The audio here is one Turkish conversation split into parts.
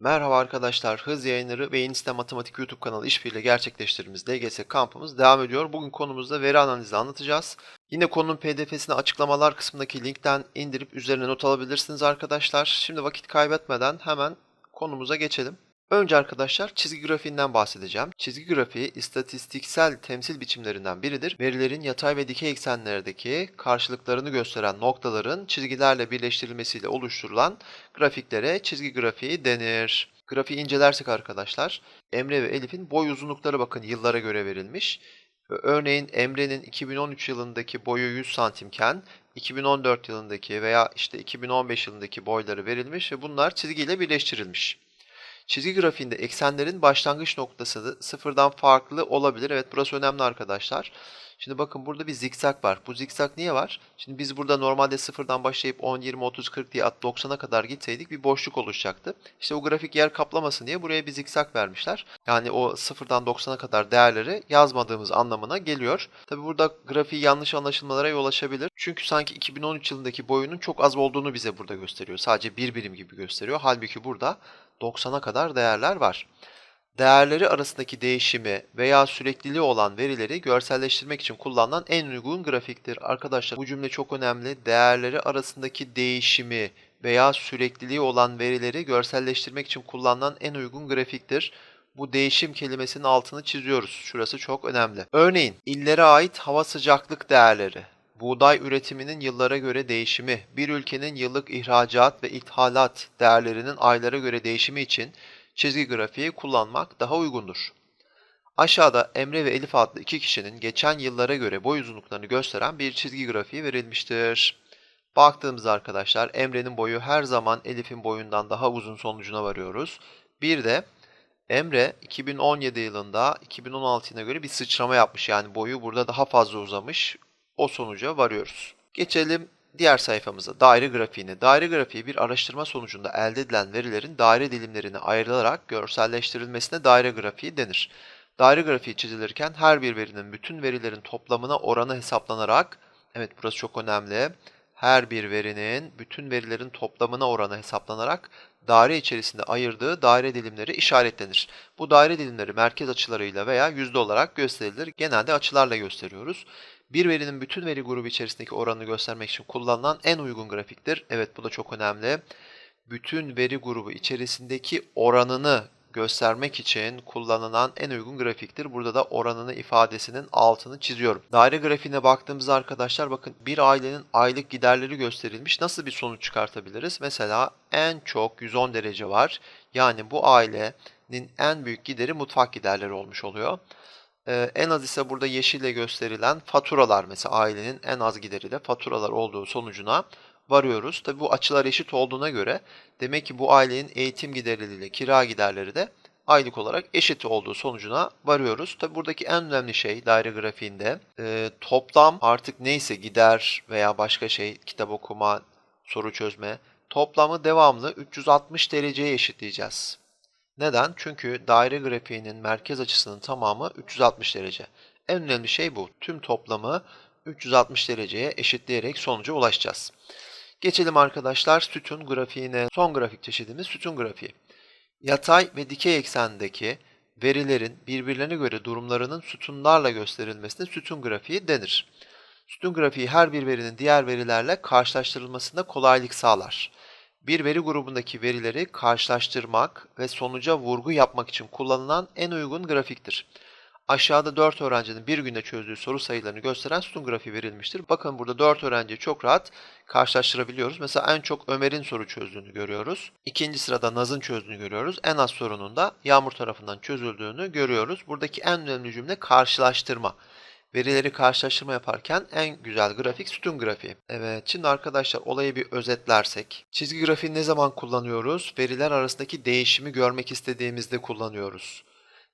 Merhaba arkadaşlar, Hız Yayınları ve Yeni Matematik YouTube kanalı işbirliğiyle gerçekleştirdiğimiz LGS kampımız devam ediyor. Bugün konumuzda veri analizi anlatacağız. Yine konunun pdf'sini açıklamalar kısmındaki linkten indirip üzerine not alabilirsiniz arkadaşlar. Şimdi vakit kaybetmeden hemen konumuza geçelim. Önce arkadaşlar çizgi grafiğinden bahsedeceğim. Çizgi grafiği istatistiksel temsil biçimlerinden biridir. Verilerin yatay ve dikey eksenlerdeki karşılıklarını gösteren noktaların çizgilerle birleştirilmesiyle oluşturulan grafiklere çizgi grafiği denir. Grafiği incelersek arkadaşlar, Emre ve Elif'in boy uzunlukları bakın yıllara göre verilmiş. Örneğin Emre'nin 2013 yılındaki boyu 100 santimken 2014 yılındaki veya işte 2015 yılındaki boyları verilmiş ve bunlar çizgiyle birleştirilmiş. Çizgi grafiğinde eksenlerin başlangıç noktası sıfırdan farklı olabilir. Evet burası önemli arkadaşlar. Şimdi bakın burada bir zikzak var. Bu zikzak niye var? Şimdi biz burada normalde sıfırdan başlayıp 10, 20, 30, 40 diye 90'a kadar gitseydik bir boşluk oluşacaktı. İşte o grafik yer kaplamasın diye buraya bir zikzak vermişler. Yani o sıfırdan 90'a kadar değerleri yazmadığımız anlamına geliyor. Tabi burada grafiği yanlış anlaşılmalara yol açabilir. Çünkü sanki 2013 yılındaki boyunun çok az olduğunu bize burada gösteriyor. Sadece bir birim gibi gösteriyor. Halbuki burada 90'a kadar değerler var. Değerleri arasındaki değişimi veya sürekliliği olan verileri görselleştirmek için kullanılan en uygun grafiktir. Arkadaşlar bu cümle çok önemli. Değerleri arasındaki değişimi veya sürekliliği olan verileri görselleştirmek için kullanılan en uygun grafiktir. Bu değişim kelimesinin altını çiziyoruz. Şurası çok önemli. Örneğin illere ait hava sıcaklık değerleri, buğday üretiminin yıllara göre değişimi, bir ülkenin yıllık ihracat ve ithalat değerlerinin aylara göre değişimi için çizgi grafiği kullanmak daha uygundur. Aşağıda Emre ve Elif adlı iki kişinin geçen yıllara göre boy uzunluklarını gösteren bir çizgi grafiği verilmiştir. Baktığımızda arkadaşlar Emre'nin boyu her zaman Elif'in boyundan daha uzun sonucuna varıyoruz. Bir de Emre 2017 yılında 2016 yılına göre bir sıçrama yapmış. Yani boyu burada daha fazla uzamış. O sonuca varıyoruz. Geçelim diğer sayfamıza daire grafiğine. Daire grafiği bir araştırma sonucunda elde edilen verilerin daire dilimlerine ayrılarak görselleştirilmesine daire grafiği denir. Daire grafiği çizilirken her bir verinin bütün verilerin toplamına oranı hesaplanarak, evet burası çok önemli, her bir verinin bütün verilerin toplamına oranı hesaplanarak daire içerisinde ayırdığı daire dilimleri işaretlenir. Bu daire dilimleri merkez açılarıyla veya yüzde olarak gösterilir. Genelde açılarla gösteriyoruz. Bir verinin bütün veri grubu içerisindeki oranını göstermek için kullanılan en uygun grafiktir. Evet bu da çok önemli. Bütün veri grubu içerisindeki oranını göstermek için kullanılan en uygun grafiktir. Burada da oranını ifadesinin altını çiziyorum. Daire grafiğine baktığımızda arkadaşlar bakın bir ailenin aylık giderleri gösterilmiş. Nasıl bir sonuç çıkartabiliriz? Mesela en çok 110 derece var. Yani bu ailenin en büyük gideri mutfak giderleri olmuş oluyor. En az ise burada yeşille gösterilen faturalar mesela ailenin en az gideri de faturalar olduğu sonucuna varıyoruz. Tabi bu açılar eşit olduğuna göre demek ki bu ailenin eğitim giderleriyle kira giderleri de aylık olarak eşit olduğu sonucuna varıyoruz. Tabi buradaki en önemli şey daire grafiğinde e, toplam artık neyse gider veya başka şey kitap okuma, soru çözme toplamı devamlı 360 dereceye eşitleyeceğiz. Neden? Çünkü daire grafiğinin merkez açısının tamamı 360 derece. En önemli şey bu. Tüm toplamı 360 dereceye eşitleyerek sonuca ulaşacağız. Geçelim arkadaşlar sütun grafiğine. Son grafik çeşidimiz sütun grafiği. Yatay ve dikey eksendeki verilerin birbirlerine göre durumlarının sütunlarla gösterilmesine sütun grafiği denir. Sütun grafiği her bir verinin diğer verilerle karşılaştırılmasında kolaylık sağlar. Bir veri grubundaki verileri karşılaştırmak ve sonuca vurgu yapmak için kullanılan en uygun grafiktir. Aşağıda 4 öğrencinin bir günde çözdüğü soru sayılarını gösteren sütun grafiği verilmiştir. Bakın burada 4 öğrenciyi çok rahat karşılaştırabiliyoruz. Mesela en çok Ömer'in soru çözdüğünü görüyoruz. İkinci sırada Naz'ın çözdüğünü görüyoruz. En az sorunun da Yağmur tarafından çözüldüğünü görüyoruz. Buradaki en önemli cümle karşılaştırma. Verileri karşılaştırma yaparken en güzel grafik sütun grafiği. Evet şimdi arkadaşlar olayı bir özetlersek. Çizgi grafiği ne zaman kullanıyoruz? Veriler arasındaki değişimi görmek istediğimizde kullanıyoruz.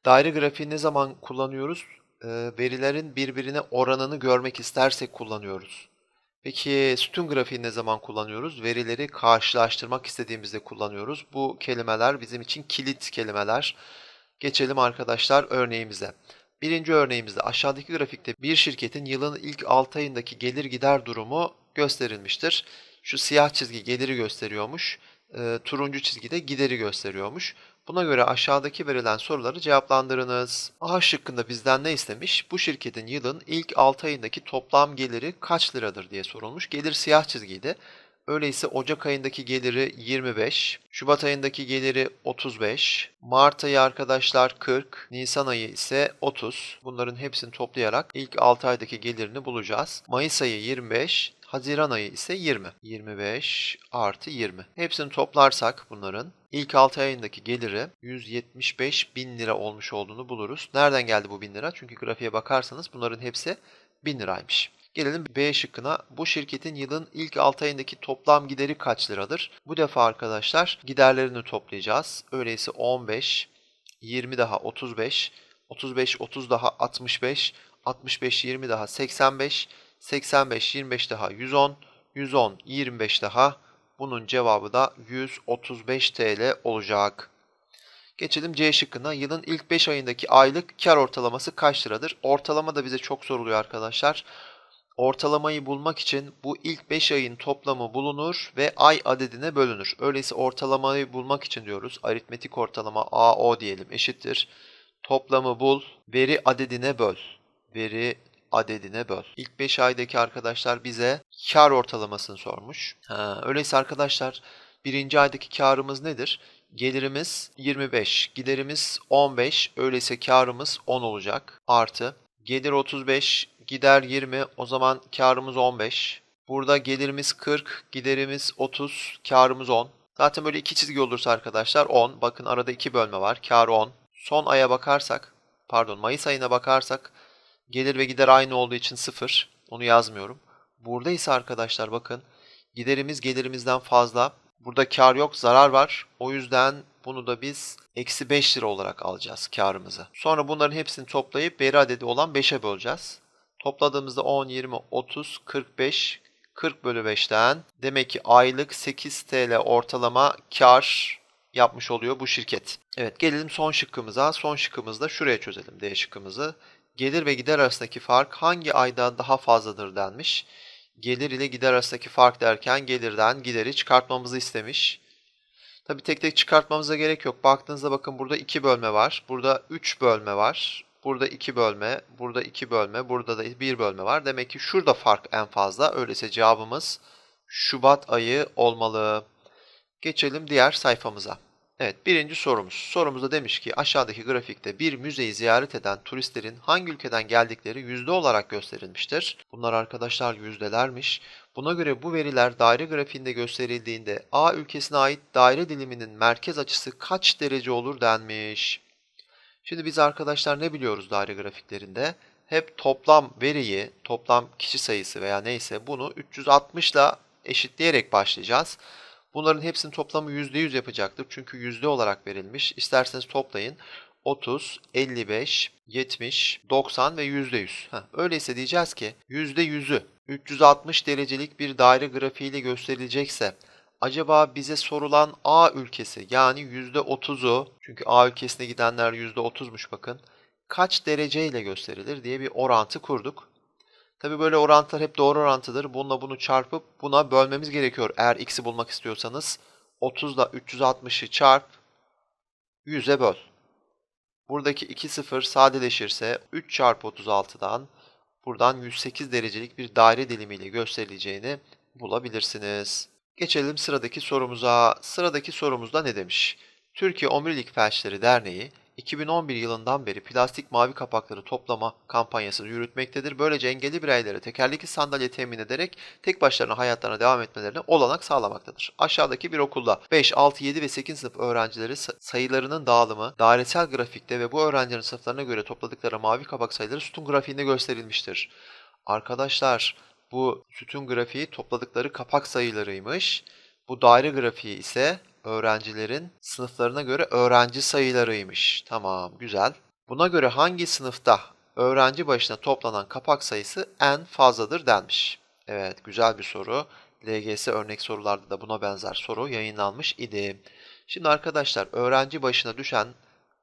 Daire grafiği ne zaman kullanıyoruz? E, verilerin birbirine oranını görmek istersek kullanıyoruz. Peki sütun grafiği ne zaman kullanıyoruz? Verileri karşılaştırmak istediğimizde kullanıyoruz. Bu kelimeler bizim için kilit kelimeler. Geçelim arkadaşlar örneğimize. Birinci örneğimizde aşağıdaki grafikte bir şirketin yılın ilk 6 ayındaki gelir gider durumu gösterilmiştir. Şu siyah çizgi geliri gösteriyormuş, e, turuncu çizgi de gideri gösteriyormuş. Buna göre aşağıdaki verilen soruları cevaplandırınız. A şıkkında bizden ne istemiş? Bu şirketin yılın ilk 6 ayındaki toplam geliri kaç liradır diye sorulmuş. Gelir siyah çizgiydi. Öyleyse Ocak ayındaki geliri 25, Şubat ayındaki geliri 35, Mart ayı arkadaşlar 40, Nisan ayı ise 30. Bunların hepsini toplayarak ilk 6 aydaki gelirini bulacağız. Mayıs ayı 25, Haziran ayı ise 20. 25 artı 20. Hepsini toplarsak bunların ilk 6 ayındaki geliri 175 bin lira olmuş olduğunu buluruz. Nereden geldi bu bin lira? Çünkü grafiğe bakarsanız bunların hepsi 1000 liraymış. Gelelim B şıkkına. Bu şirketin yılın ilk 6 ayındaki toplam gideri kaç liradır? Bu defa arkadaşlar giderlerini toplayacağız. Öyleyse 15, 20 daha 35, 35 30 daha 65, 65 20 daha 85, 85 25 daha 110, 110 25 daha. Bunun cevabı da 135 TL olacak. Geçelim C şıkkına. Yılın ilk 5 ayındaki aylık kar ortalaması kaç liradır? Ortalama da bize çok soruluyor arkadaşlar. Ortalamayı bulmak için bu ilk 5 ayın toplamı bulunur ve ay adedine bölünür. Öyleyse ortalamayı bulmak için diyoruz. Aritmetik ortalama AO diyelim eşittir. Toplamı bul, veri adedine böl. Veri adedine böl. İlk 5 aydaki arkadaşlar bize kar ortalamasını sormuş. Ha, öyleyse arkadaşlar birinci aydaki karımız nedir? Gelirimiz 25, giderimiz 15, öyleyse karımız 10 olacak. Artı gelir 35, gider 20, o zaman karımız 15. Burada gelirimiz 40, giderimiz 30, karımız 10. Zaten böyle iki çizgi olursa arkadaşlar 10. Bakın arada iki bölme var. Kar 10. Son aya bakarsak, pardon Mayıs ayına bakarsak gelir ve gider aynı olduğu için 0. Onu yazmıyorum. Burada ise arkadaşlar bakın giderimiz gelirimizden fazla. Burada kar yok, zarar var. O yüzden bunu da biz eksi 5 lira olarak alacağız karımızı. Sonra bunların hepsini toplayıp veri adedi olan 5'e böleceğiz. Topladığımızda 10, 20, 30, 45, 40 bölü 5'ten demek ki aylık 8 TL ortalama kar yapmış oluyor bu şirket. Evet gelelim son şıkkımıza. Son şıkkımızda şuraya çözelim D şıkkımızı. Gelir ve gider arasındaki fark hangi ayda daha fazladır denmiş. Gelir ile gider arasındaki fark derken gelirden gideri çıkartmamızı istemiş. Tabi tek tek çıkartmamıza gerek yok. Baktığınızda bakın burada 2 bölme var. Burada 3 bölme var. Burada 2 bölme, burada 2 bölme, burada da 1 bölme var. Demek ki şurada fark en fazla. Öyleyse cevabımız Şubat ayı olmalı. Geçelim diğer sayfamıza. Evet birinci sorumuz. Sorumuzda demiş ki aşağıdaki grafikte bir müzeyi ziyaret eden turistlerin hangi ülkeden geldikleri yüzde olarak gösterilmiştir. Bunlar arkadaşlar yüzdelermiş. Buna göre bu veriler daire grafiğinde gösterildiğinde A ülkesine ait daire diliminin merkez açısı kaç derece olur denmiş. Şimdi biz arkadaşlar ne biliyoruz daire grafiklerinde? Hep toplam veriyi, toplam kişi sayısı veya neyse bunu 360 ile eşitleyerek başlayacağız. Bunların hepsinin toplamı %100 yapacaktır. Çünkü yüzde olarak verilmiş. İsterseniz toplayın. 30, 55, 70, 90 ve %100. Heh, öyleyse diyeceğiz ki %100'ü 360 derecelik bir daire grafiğiyle gösterilecekse acaba bize sorulan A ülkesi yani %30'u çünkü A ülkesine gidenler %30'muş bakın kaç dereceyle gösterilir diye bir orantı kurduk. Tabi böyle orantılar hep doğru orantıdır. Bununla bunu çarpıp buna bölmemiz gerekiyor. Eğer x'i bulmak istiyorsanız 30 ile 360'ı çarp 100'e böl. Buradaki 2 sıfır sadeleşirse 3 çarpı 36'dan buradan 108 derecelik bir daire dilimiyle gösterileceğini bulabilirsiniz. Geçelim sıradaki sorumuza. Sıradaki sorumuzda ne demiş? Türkiye Omurilik Felçleri Derneği 2011 yılından beri plastik mavi kapakları toplama kampanyasını yürütmektedir. Böylece engelli bireylere tekerlekli sandalye temin ederek tek başlarına hayatlarına devam etmelerine olanak sağlamaktadır. Aşağıdaki bir okulda 5, 6, 7 ve 8 sınıf öğrencileri sayılarının dağılımı dairesel grafikte ve bu öğrencilerin sınıflarına göre topladıkları mavi kapak sayıları sütun grafiğinde gösterilmiştir. Arkadaşlar bu sütun grafiği topladıkları kapak sayılarıymış. Bu daire grafiği ise öğrencilerin sınıflarına göre öğrenci sayılarıymış. Tamam, güzel. Buna göre hangi sınıfta öğrenci başına toplanan kapak sayısı en fazladır denmiş. Evet, güzel bir soru. LGS örnek sorularda da buna benzer soru yayınlanmış idi. Şimdi arkadaşlar öğrenci başına düşen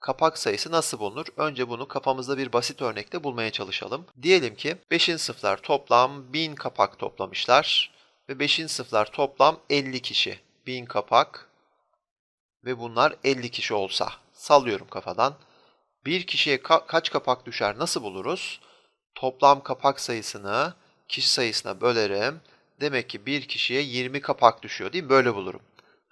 kapak sayısı nasıl bulunur? Önce bunu kafamızda bir basit örnekte bulmaya çalışalım. Diyelim ki 5. sınıflar toplam 1000 kapak toplamışlar ve 5. sınıflar toplam 50 kişi. 1000 kapak ve bunlar 50 kişi olsa sallıyorum kafadan. Bir kişiye ka- kaç kapak düşer nasıl buluruz? Toplam kapak sayısını kişi sayısına bölerim. Demek ki bir kişiye 20 kapak düşüyor değil mi? Böyle bulurum.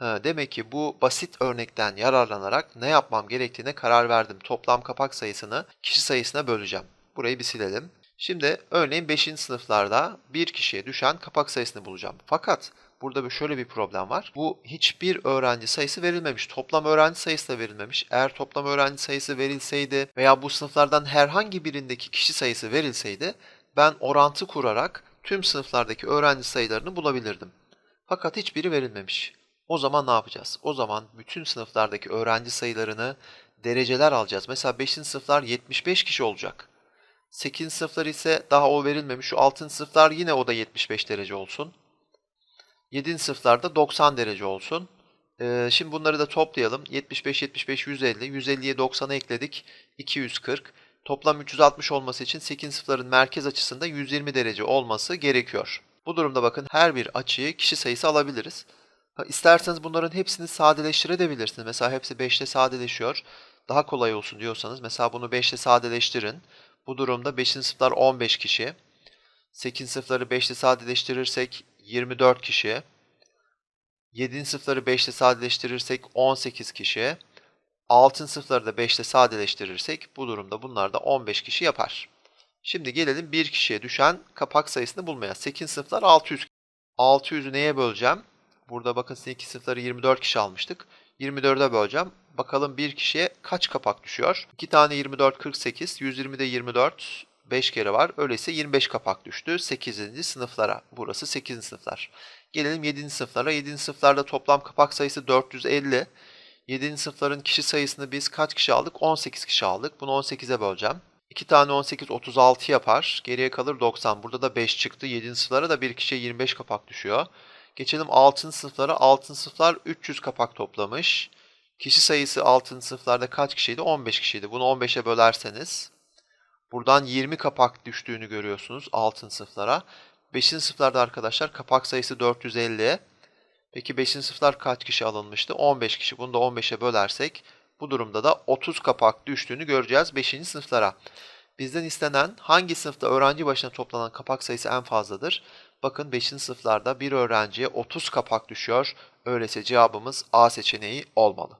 Ha, demek ki bu basit örnekten yararlanarak ne yapmam gerektiğine karar verdim. Toplam kapak sayısını kişi sayısına böleceğim. Burayı bir silelim. Şimdi örneğin 5. sınıflarda bir kişiye düşen kapak sayısını bulacağım. Fakat burada şöyle bir problem var. Bu hiçbir öğrenci sayısı verilmemiş. Toplam öğrenci sayısı da verilmemiş. Eğer toplam öğrenci sayısı verilseydi veya bu sınıflardan herhangi birindeki kişi sayısı verilseydi ben orantı kurarak tüm sınıflardaki öğrenci sayılarını bulabilirdim. Fakat hiçbiri verilmemiş. O zaman ne yapacağız? O zaman bütün sınıflardaki öğrenci sayılarını dereceler alacağız. Mesela 5. sınıflar 75 kişi olacak. 8. sınıflar ise daha o verilmemiş. Şu 6. sınıflar yine o da 75 derece olsun. 7. sınıflarda 90 derece olsun. Ee, şimdi bunları da toplayalım. 75, 75, 150. 150'ye 90'a ekledik. 240. Toplam 360 olması için 8 sınıfların merkez açısında 120 derece olması gerekiyor. Bu durumda bakın her bir açıyı kişi sayısı alabiliriz. İsterseniz bunların hepsini sadeleştirebilirsiniz. Mesela hepsi 5'te sadeleşiyor. Daha kolay olsun diyorsanız mesela bunu 5'te sadeleştirin. Bu durumda 5. sınıflar 15 kişi. 8 sınıfları 5'te sadeleştirirsek 24 kişi. 7. sınıfları 5'te sadeleştirirsek 18 kişi. 6. sınıfları da 5'te sadeleştirirsek bu durumda bunlar da 15 kişi yapar. Şimdi gelelim bir kişiye düşen kapak sayısını bulmaya. 8 sınıflar 600. 600'ü neye böleceğim? Burada bakın 2 sınıfları 24 kişi almıştık. 24'e böleceğim. Bakalım bir kişiye kaç kapak düşüyor? 2 tane 24 48, 120 de 24 5 kere var. Öyleyse 25 kapak düştü 8. sınıflara. Burası 8. sınıflar. Gelelim 7. sınıflara. 7. sınıflarda toplam kapak sayısı 450. 7. sınıfların kişi sayısını biz kaç kişi aldık? 18 kişi aldık. Bunu 18'e böleceğim. 2 tane 18 36 yapar. Geriye kalır 90. Burada da 5 çıktı. 7. sınıflara da bir kişiye 25 kapak düşüyor. Geçelim 6. sınıflara. 6. sınıflar 300 kapak toplamış. Kişi sayısı 6. sınıflarda kaç kişiydi? 15 kişiydi. Bunu 15'e bölerseniz buradan 20 kapak düştüğünü görüyorsunuz 6. sınıflara. 5. sınıflarda arkadaşlar kapak sayısı 450. Peki 5. sınıflar kaç kişi alınmıştı? 15 kişi. Bunu da 15'e bölersek bu durumda da 30 kapak düştüğünü göreceğiz 5. sınıflara. Bizden istenen hangi sınıfta öğrenci başına toplanan kapak sayısı en fazladır? Bakın 5. sınıflarda bir öğrenciye 30 kapak düşüyor. Öyleyse cevabımız A seçeneği olmalı.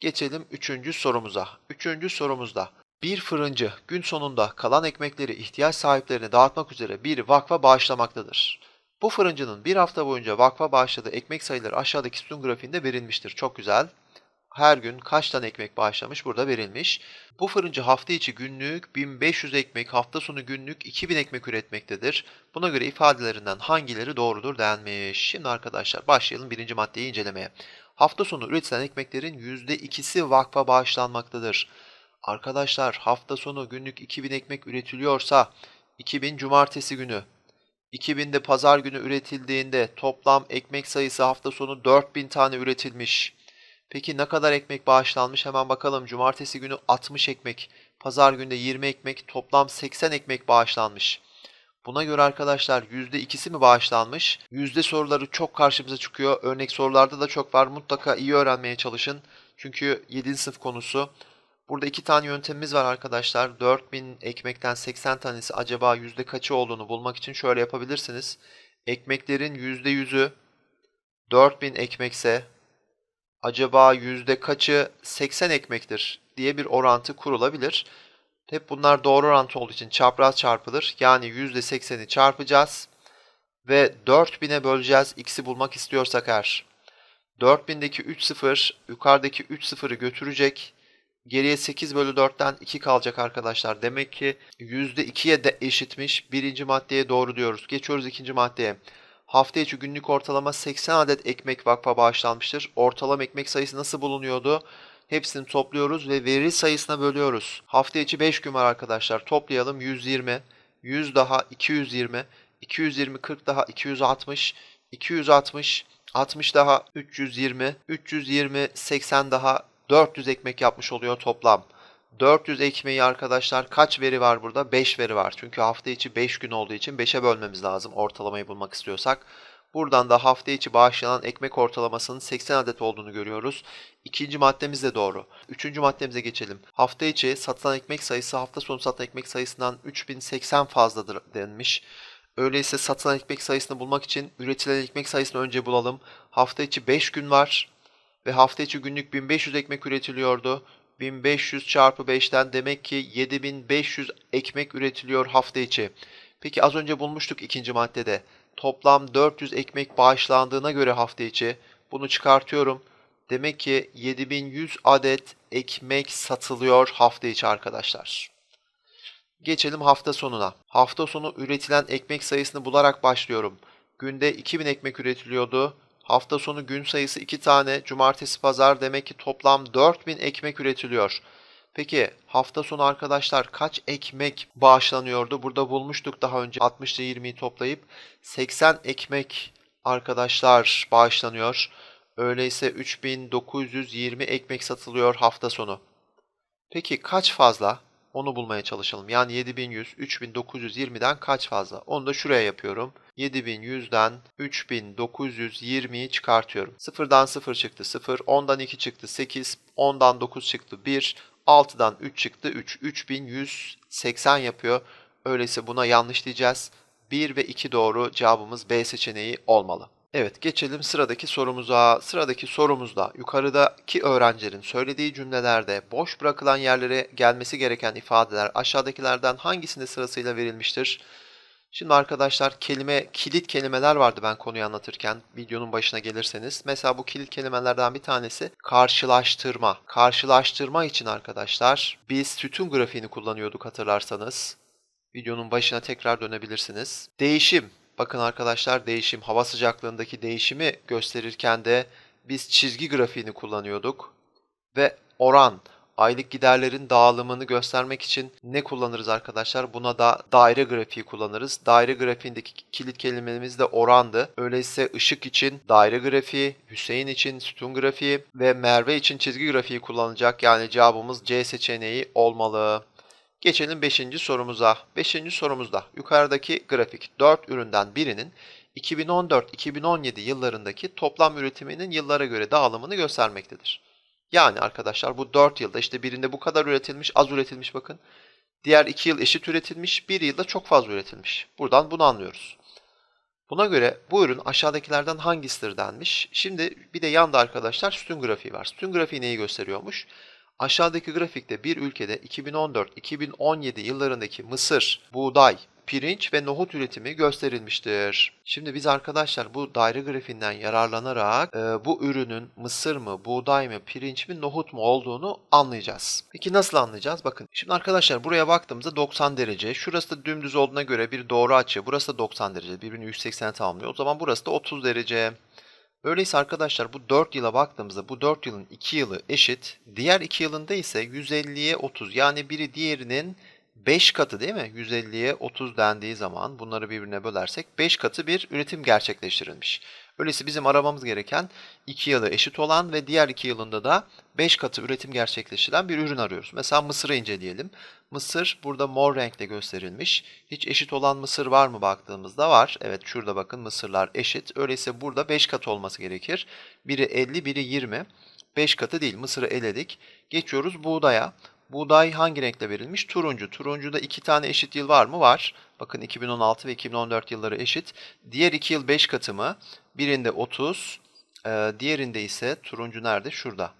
Geçelim 3. sorumuza. 3. sorumuzda bir fırıncı gün sonunda kalan ekmekleri ihtiyaç sahiplerine dağıtmak üzere bir vakfa bağışlamaktadır. Bu fırıncının bir hafta boyunca vakfa bağışladığı ekmek sayıları aşağıdaki sütun grafiğinde verilmiştir. Çok güzel. Her gün kaç tane ekmek bağışlamış burada verilmiş. Bu fırıncı hafta içi günlük 1500 ekmek, hafta sonu günlük 2000 ekmek üretmektedir. Buna göre ifadelerinden hangileri doğrudur denmiş. Şimdi arkadaşlar başlayalım birinci maddeyi incelemeye. Hafta sonu üretilen ekmeklerin %2'si vakfa bağışlanmaktadır. Arkadaşlar hafta sonu günlük 2000 ekmek üretiliyorsa 2000 cumartesi günü 2000'de pazar günü üretildiğinde toplam ekmek sayısı hafta sonu 4000 tane üretilmiş. Peki ne kadar ekmek bağışlanmış? Hemen bakalım. Cumartesi günü 60 ekmek, pazar günde 20 ekmek, toplam 80 ekmek bağışlanmış. Buna göre arkadaşlar %2'si mi bağışlanmış? Yüzde soruları çok karşımıza çıkıyor. Örnek sorularda da çok var. Mutlaka iyi öğrenmeye çalışın. Çünkü 7. sınıf konusu. Burada iki tane yöntemimiz var arkadaşlar. 4000 ekmekten 80 tanesi acaba yüzde kaçı olduğunu bulmak için şöyle yapabilirsiniz. Ekmeklerin %100'ü 4000 ekmekse acaba yüzde kaçı 80 ekmektir diye bir orantı kurulabilir. Hep bunlar doğru orantı olduğu için çapraz çarpılır. Yani yüzde 80'i çarpacağız ve 4000'e böleceğiz x'i bulmak istiyorsak eğer. 4000'deki 3 sıfır yukarıdaki 3 sıfırı götürecek. Geriye 8 bölü 4'ten 2 kalacak arkadaşlar. Demek ki %2'ye de eşitmiş. Birinci maddeye doğru diyoruz. Geçiyoruz ikinci maddeye. Hafta içi günlük ortalama 80 adet ekmek vakfa bağışlanmıştır. Ortalama ekmek sayısı nasıl bulunuyordu? Hepsini topluyoruz ve veri sayısına bölüyoruz. Hafta içi 5 gün var arkadaşlar. Toplayalım 120, 100 daha 220, 220 40 daha 260, 260, 60 daha 320, 320 80 daha 400 ekmek yapmış oluyor toplam. 400 ekmeği arkadaşlar kaç veri var burada? 5 veri var. Çünkü hafta içi 5 gün olduğu için 5'e bölmemiz lazım ortalamayı bulmak istiyorsak. Buradan da hafta içi bağışlanan ekmek ortalamasının 80 adet olduğunu görüyoruz. İkinci maddemiz de doğru. Üçüncü maddemize geçelim. Hafta içi satılan ekmek sayısı hafta sonu satılan ekmek sayısından 3080 fazladır denmiş. Öyleyse satılan ekmek sayısını bulmak için üretilen ekmek sayısını önce bulalım. Hafta içi 5 gün var ve hafta içi günlük 1500 ekmek üretiliyordu. 1500 çarpı 5'ten demek ki 7500 ekmek üretiliyor hafta içi. Peki az önce bulmuştuk ikinci maddede. Toplam 400 ekmek bağışlandığına göre hafta içi bunu çıkartıyorum. Demek ki 7100 adet ekmek satılıyor hafta içi arkadaşlar. Geçelim hafta sonuna. Hafta sonu üretilen ekmek sayısını bularak başlıyorum. Günde 2000 ekmek üretiliyordu. Hafta sonu gün sayısı 2 tane. Cumartesi pazar demek ki toplam 4000 ekmek üretiliyor. Peki hafta sonu arkadaşlar kaç ekmek bağışlanıyordu? Burada bulmuştuk daha önce 60 ile 20'yi toplayıp 80 ekmek arkadaşlar bağışlanıyor. Öyleyse 3920 ekmek satılıyor hafta sonu. Peki kaç fazla? Onu bulmaya çalışalım. Yani 7100, 3920'den kaç fazla? Onu da şuraya yapıyorum. 7100'den 3920'yi çıkartıyorum. 0'dan 0 çıktı 0, 10'dan 2 çıktı 8, 10'dan 9 çıktı 1, 6'dan 3 çıktı 3. 3180 yapıyor. Öyleyse buna yanlış diyeceğiz. 1 ve 2 doğru cevabımız B seçeneği olmalı. Evet geçelim sıradaki sorumuza. Sıradaki sorumuzda yukarıdaki öğrencilerin söylediği cümlelerde boş bırakılan yerlere gelmesi gereken ifadeler aşağıdakilerden hangisinde sırasıyla verilmiştir? Şimdi arkadaşlar kelime, kilit kelimeler vardı ben konuyu anlatırken videonun başına gelirseniz. Mesela bu kilit kelimelerden bir tanesi karşılaştırma. Karşılaştırma için arkadaşlar biz sütun grafiğini kullanıyorduk hatırlarsanız. Videonun başına tekrar dönebilirsiniz. Değişim. Bakın arkadaşlar değişim, hava sıcaklığındaki değişimi gösterirken de biz çizgi grafiğini kullanıyorduk. Ve oran, aylık giderlerin dağılımını göstermek için ne kullanırız arkadaşlar? Buna da daire grafiği kullanırız. Daire grafiğindeki kilit kelimemiz de orandı. Öyleyse ışık için daire grafiği, Hüseyin için sütun grafiği ve Merve için çizgi grafiği kullanılacak. Yani cevabımız C seçeneği olmalı. Geçelim 5. sorumuza. 5. sorumuzda yukarıdaki grafik 4 üründen birinin 2014-2017 yıllarındaki toplam üretiminin yıllara göre dağılımını göstermektedir. Yani arkadaşlar bu 4 yılda işte birinde bu kadar üretilmiş, az üretilmiş bakın. Diğer 2 yıl eşit üretilmiş, bir yılda çok fazla üretilmiş. Buradan bunu anlıyoruz. Buna göre bu ürün aşağıdakilerden hangisidir denmiş. Şimdi bir de yanda arkadaşlar sütun grafiği var. Sütun grafiği neyi gösteriyormuş? Aşağıdaki grafikte bir ülkede 2014-2017 yıllarındaki mısır, buğday, pirinç ve nohut üretimi gösterilmiştir. Şimdi biz arkadaşlar bu daire grafiğinden yararlanarak e, bu ürünün mısır mı, buğday mı, pirinç mi, nohut mu olduğunu anlayacağız. Peki nasıl anlayacağız? Bakın şimdi arkadaşlar buraya baktığımızda 90 derece. Şurası da dümdüz olduğuna göre bir doğru açı. Burası da 90 derece. Birbirini 180'e tamamlıyor. O zaman burası da 30 derece. Öyleyse arkadaşlar bu 4 yıla baktığımızda bu 4 yılın 2 yılı eşit. Diğer 2 yılında ise 150'ye 30 yani biri diğerinin 5 katı değil mi? 150'ye 30 dendiği zaman bunları birbirine bölersek 5 katı bir üretim gerçekleştirilmiş. Öyleyse bizim aramamız gereken 2 yılı eşit olan ve diğer 2 yılında da 5 katı üretim gerçekleştirilen bir ürün arıyoruz. Mesela mısırı inceleyelim. Mısır burada mor renkle gösterilmiş. Hiç eşit olan mısır var mı baktığımızda var. Evet şurada bakın mısırlar eşit. Öyleyse burada 5 katı olması gerekir. Biri 50, biri 20. 5 katı değil mısırı eledik. Geçiyoruz buğdaya. Buğday hangi renkle verilmiş? Turuncu. Turuncuda iki tane eşit yıl var mı? Var. Bakın 2016 ve 2014 yılları eşit. Diğer iki yıl 5 katı mı? Birinde 30, e, diğerinde ise turuncu nerede? Şurada.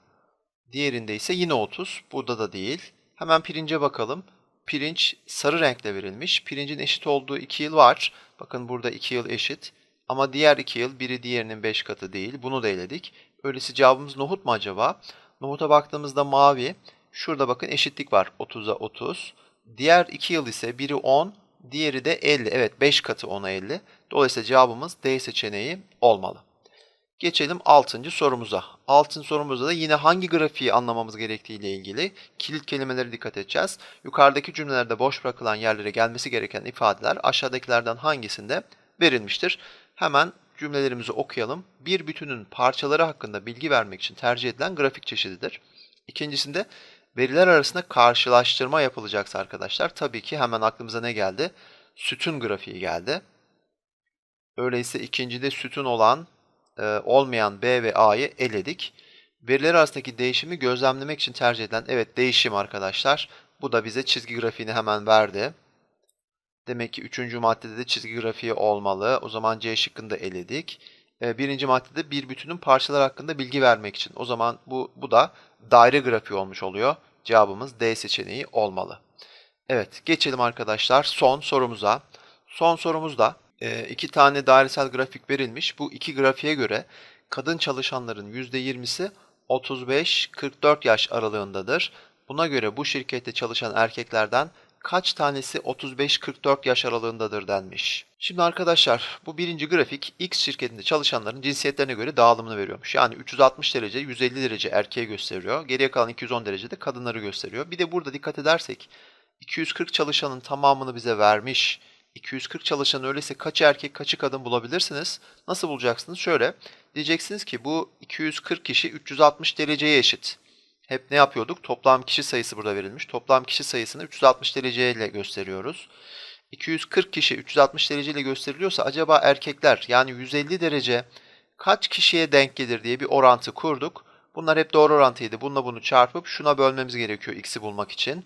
Diğerinde ise yine 30. Burada da değil. Hemen pirince bakalım. Pirinç sarı renkle verilmiş. Pirincin eşit olduğu 2 yıl var. Bakın burada 2 yıl eşit. Ama diğer 2 yıl biri diğerinin 5 katı değil. Bunu da eledik. Öyleyse cevabımız nohut mu acaba? Nohuta baktığımızda mavi. Şurada bakın eşitlik var 30'a 30. Diğer 2 yıl ise biri 10, diğeri de 50. Evet 5 katı 10'a 50. Dolayısıyla cevabımız D seçeneği olmalı. Geçelim 6. sorumuza. 6. sorumuzda da yine hangi grafiği anlamamız gerektiği ile ilgili kilit kelimelere dikkat edeceğiz. Yukarıdaki cümlelerde boş bırakılan yerlere gelmesi gereken ifadeler aşağıdakilerden hangisinde verilmiştir? Hemen cümlelerimizi okuyalım. Bir bütünün parçaları hakkında bilgi vermek için tercih edilen grafik çeşididir. İkincisinde veriler arasında karşılaştırma yapılacaksa arkadaşlar tabii ki hemen aklımıza ne geldi? Sütun grafiği geldi. Öyleyse ikincide sütun olan e, olmayan B ve A'yı eledik. Veriler arasındaki değişimi gözlemlemek için tercih edilen evet değişim arkadaşlar. Bu da bize çizgi grafiğini hemen verdi. Demek ki üçüncü maddede de çizgi grafiği olmalı. O zaman C şıkkını da eledik. E, birinci maddede bir bütünün parçalar hakkında bilgi vermek için. O zaman bu, bu da daire grafiği olmuş oluyor. Cevabımız D seçeneği olmalı. Evet geçelim arkadaşlar son sorumuza. Son sorumuzda e, iki tane dairesel grafik verilmiş. Bu iki grafiğe göre kadın çalışanların %20'si 35-44 yaş aralığındadır. Buna göre bu şirkette çalışan erkeklerden kaç tanesi 35-44 yaş aralığındadır denmiş. Şimdi arkadaşlar bu birinci grafik X şirketinde çalışanların cinsiyetlerine göre dağılımını veriyormuş. Yani 360 derece 150 derece erkeğe gösteriyor. Geriye kalan 210 derece de kadınları gösteriyor. Bir de burada dikkat edersek 240 çalışanın tamamını bize vermiş. 240 çalışan öyleyse kaç erkek kaçı kadın bulabilirsiniz? Nasıl bulacaksınız? Şöyle diyeceksiniz ki bu 240 kişi 360 dereceye eşit. Hep ne yapıyorduk? Toplam kişi sayısı burada verilmiş. Toplam kişi sayısını 360 dereceyle gösteriyoruz. 240 kişi 360 dereceyle gösteriliyorsa acaba erkekler yani 150 derece kaç kişiye denk gelir diye bir orantı kurduk. Bunlar hep doğru orantıydı. Bununla bunu çarpıp şuna bölmemiz gerekiyor x'i bulmak için.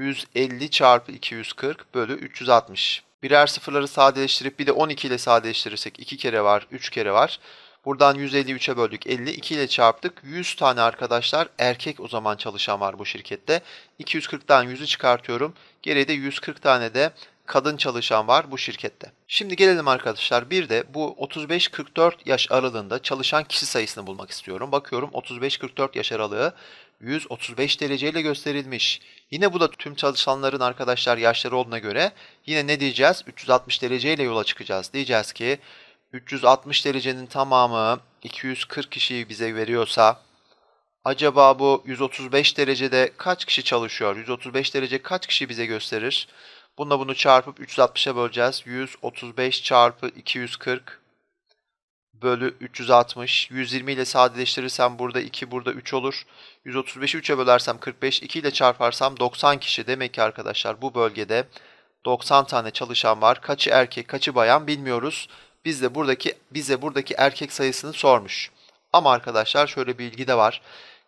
150 çarpı 240 bölü 360. Birer sıfırları sadeleştirip bir de 12 ile sadeleştirirsek 2 kere var, 3 kere var. Buradan 153'e böldük 50. 2 ile çarptık. 100 tane arkadaşlar erkek o zaman çalışan var bu şirkette. 240'dan 100'ü çıkartıyorum. Geriye de 140 tane de kadın çalışan var bu şirkette. Şimdi gelelim arkadaşlar bir de bu 35-44 yaş aralığında çalışan kişi sayısını bulmak istiyorum. Bakıyorum 35-44 yaş aralığı 135 dereceyle gösterilmiş. Yine bu da tüm çalışanların arkadaşlar yaşları olduğuna göre yine ne diyeceğiz? 360 dereceyle yola çıkacağız. Diyeceğiz ki 360 derecenin tamamı 240 kişiyi bize veriyorsa acaba bu 135 derecede kaç kişi çalışıyor? 135 derece kaç kişi bize gösterir? Bununla bunu çarpıp 360'a böleceğiz. 135 çarpı 240 bölü 360. 120 ile sadeleştirirsem burada 2 burada 3 olur. 135'i 3'e bölersem 45. 2 ile çarparsam 90 kişi. Demek ki arkadaşlar bu bölgede 90 tane çalışan var. Kaçı erkek kaçı bayan bilmiyoruz. Biz de buradaki bize buradaki erkek sayısını sormuş. Ama arkadaşlar şöyle bir bilgi de var.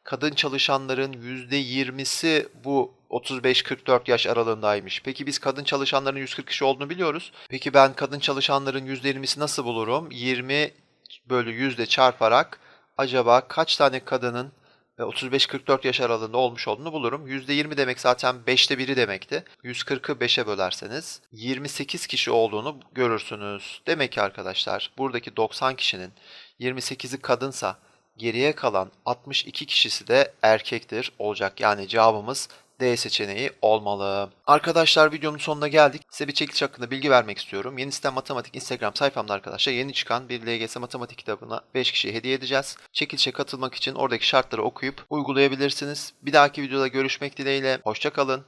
Kadın çalışanların %20'si bu 35-44 yaş aralığındaymış. Peki biz kadın çalışanların 140 kişi olduğunu biliyoruz. Peki ben kadın çalışanların %20'si nasıl bulurum? 20 bölü 100 ile çarparak acaba kaç tane kadının 35-44 yaş aralığında olmuş olduğunu bulurum. %20 demek zaten 5'te 1'i demekti. 140'ı 5'e bölerseniz 28 kişi olduğunu görürsünüz. Demek ki arkadaşlar buradaki 90 kişinin 28'i kadınsa geriye kalan 62 kişisi de erkektir olacak. Yani cevabımız D seçeneği olmalı. Arkadaşlar videonun sonuna geldik. Size bir çekiliş hakkında bilgi vermek istiyorum. Yeni sistem matematik Instagram sayfamda arkadaşlar yeni çıkan bir LGS matematik kitabına 5 kişiye hediye edeceğiz. Çekilişe katılmak için oradaki şartları okuyup uygulayabilirsiniz. Bir dahaki videoda görüşmek dileğiyle. Hoşçakalın.